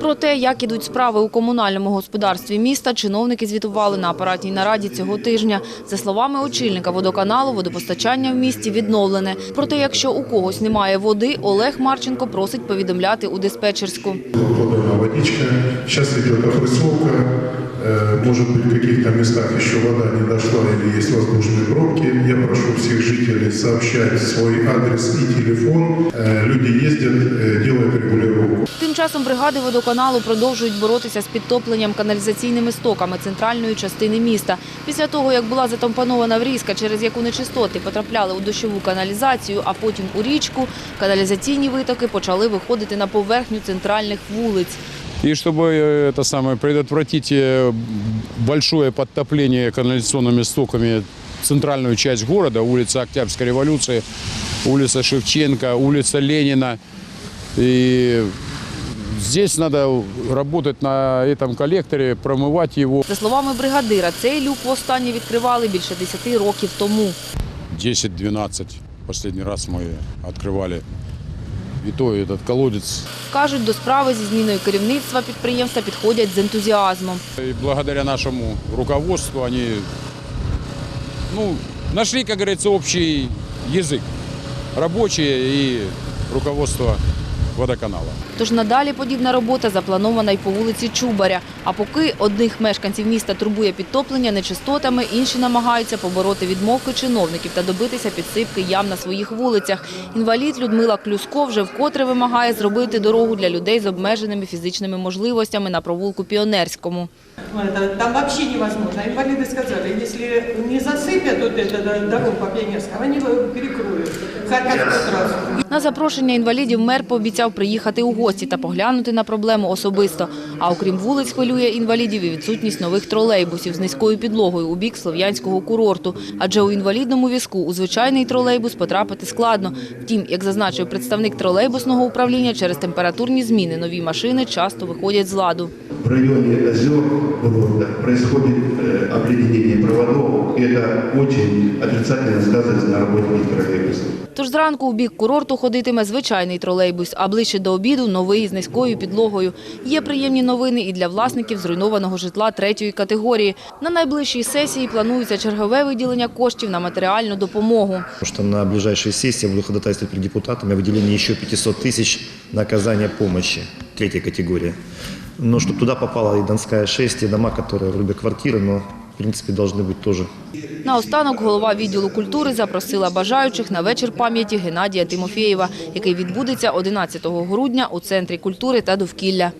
Про те, як ідуть справи у комунальному господарстві міста, чиновники звітували на апаратній нараді цього тижня. За словами очільника водоканалу, водопостачання в місті відновлене. Проте, якщо у когось немає води, Олег Марченко просить повідомляти у диспетчерську. подана водичка. Сейчас идет опрессовка. Э, Может быть, в каких-то местах еще вода не дошла или есть воздушные пробки. Я прошу всех жителей сообщать свой адрес и телефон. Э, Люди ездят, э, делают регулировку. Тим часом бригади водоканалу продовжують боротися з підтопленням каналізаційними стоками центральної частини міста. Після того, як була затампонована врізка, через яку нечистоти потрапляли у дощову каналізацію, а потім у річку, каналізаційні витоки почали виходити на поверхню центральних вулиць. И чтобы э, это самое, предотвратить э, большое подтопление канализационными стоками центральную часть города, улица Октябрьской революции, улица Шевченко, улица Ленина. И здесь надо работать на этом коллекторе, промывать его. За словами бригадира, цей люк востаннє відкривали більше 10 років тому. 10-12 последний раз мы открывали. И то этот колодец. Кажуть, до справи зі зміною керівництва підприємства підходять з ентузіазмом. И благодаря нашему руководству они ну, нашли, как говорится, общий язык. Рабочие и руководство водоканала. Тож надалі подібна робота запланована й по вулиці Чубаря. А поки одних мешканців міста турбує підтоплення нечистотами, інші намагаються побороти відмовки чиновників та добитися підсипки ям на своїх вулицях. Інвалід Людмила Клюско вже вкотре вимагає зробити дорогу для людей з обмеженими фізичними можливостями на провулку Піонерському. Ну, это там вообще невозможно. Инвалиды сказали, если не засыпят вот эту да, дорогу по Пионерскому, они его перекроют. Как как в тот раз. На запрошення інвалідів мер пообіцяв приїхати у гості та поглянути на проблему особисто. А окрім вулиць, хвилює інвалідів і відсутність нових тролейбусів з низькою підлогою у бік слов'янського курорту. Адже у інвалідному візку у звичайний тролейбус потрапити складно. Втім, як зазначив представник тролейбусного управління, через температурні зміни нові машини часто виходять з ладу. в районе озер города происходит э, обледенение проводов, и это очень отрицательно сказывается на работе троллейбусов. Тож зранку у бік курорту ходитиме звичайний тролейбус, а ближче до обіду – новий з низькою підлогою. Є приємні новини і для власників зруйнованого житла третьої категорії. На найближчій сесії планується чергове виділення коштів на матеріальну допомогу. Потому что на ближайшей сессии я буду ходатайствовать перед депутатами о выделении еще 500 тысяч на оказание помощи третьей категории. Но чтобы туда попала и Донская 6, и дома, которые вроде бы квартиры, но в принципе должны быть тоже Наостанок голова відділу культури запросила бажаючих на вечір пам'яті Геннадія Тимофєєва, який відбудеться 11 грудня у Центрі культури та довкілля.